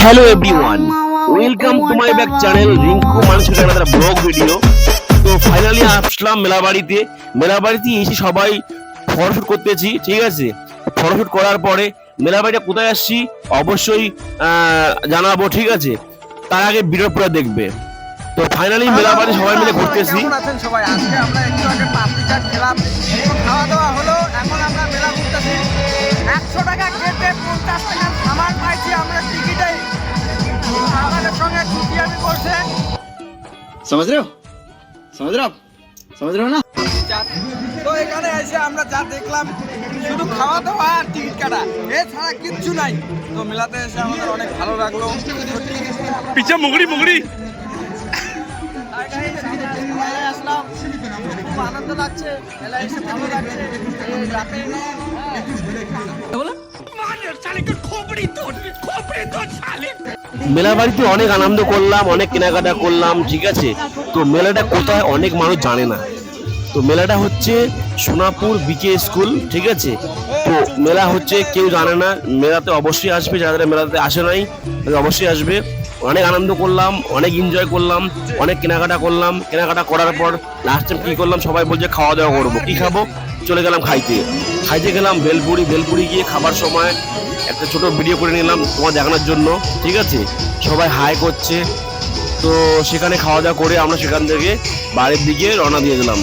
Hello everyone welcome to my back channel Rinku মানুষের একটা blog video তো finally আসলাম মেলাবাড়িতে। মেলাবাড়িতে এসে সবাই ফটোশুট করতেছি ঠিক আছে? ফটোশুট করার পরে মেলাবাড়িটা কোথায় আসছি অবশ্যই জানাব ঠিক আছে? তার আগে ভিডিও পুরো দেখবে। তো ফাইনালি মেলাবাড়ি সবাই মিলে ঘুরতেছি। সবাই? আজকে আমরা একটু আগে পাপড়ি চাট খেলাম খাওয়া দাওয়া समझ रहे हो समझ रहे हो आप समझ रहे हो ना তো এখানে এসে আমরা যা দেখলাম শুধু খাওয়া দাওয়া আর টিকিট কাটা এছাড়া কিচ্ছু নাই তো মেলাতে এসে আমাদের অনেক ভালো লাগলো পিছে মুগড়ি মুগড়ি আর guys, আমরা মেলায় আসলাম খুব আনন্দ লাগছে মেলায় এসে ভালো লাগছে এই রাতে হ্যাঁ। মেলাবাড়িতে অনেক আনন্দ করলাম, অনেক কেনাকাটা করলাম, ঠিক আছে? তো মেলাটা কোথায় অনেক মানুষ জানে না। তো মেলাটা হচ্ছে সোনাপুর বিকে স্কুল ঠিক আছে? তো মেলা হচ্ছে, কেউ জানে না, মেলাতে অবশ্যই আসবে, যারা মেলাতে আসে নাই তারা অবশ্যই আসবে। অনেক আনন্দ করলাম, অনেক এনজয় করলাম, অনেক কেনাকাটা করলাম। কেনাকাটা করার পর লাস্ট টাইম কী করলাম, সবাই বলছে খাওয়া দাওয়া করব। কী খাব? চলে গেলাম খাইতে। খাইতে গেলাম ভেলপুরি ভেলপুরি গিয়ে খাবার সময় একটা ছোট ভিডিও করে নিলাম তোমার দেখানোর জন্য, ঠিক আছে? সবাই হাই করছে। তো সেখানে খাওয়া দাওয়া করে আমরা সেখান থেকে বাড়ির দিকে রওনা দিয়ে দিলাম।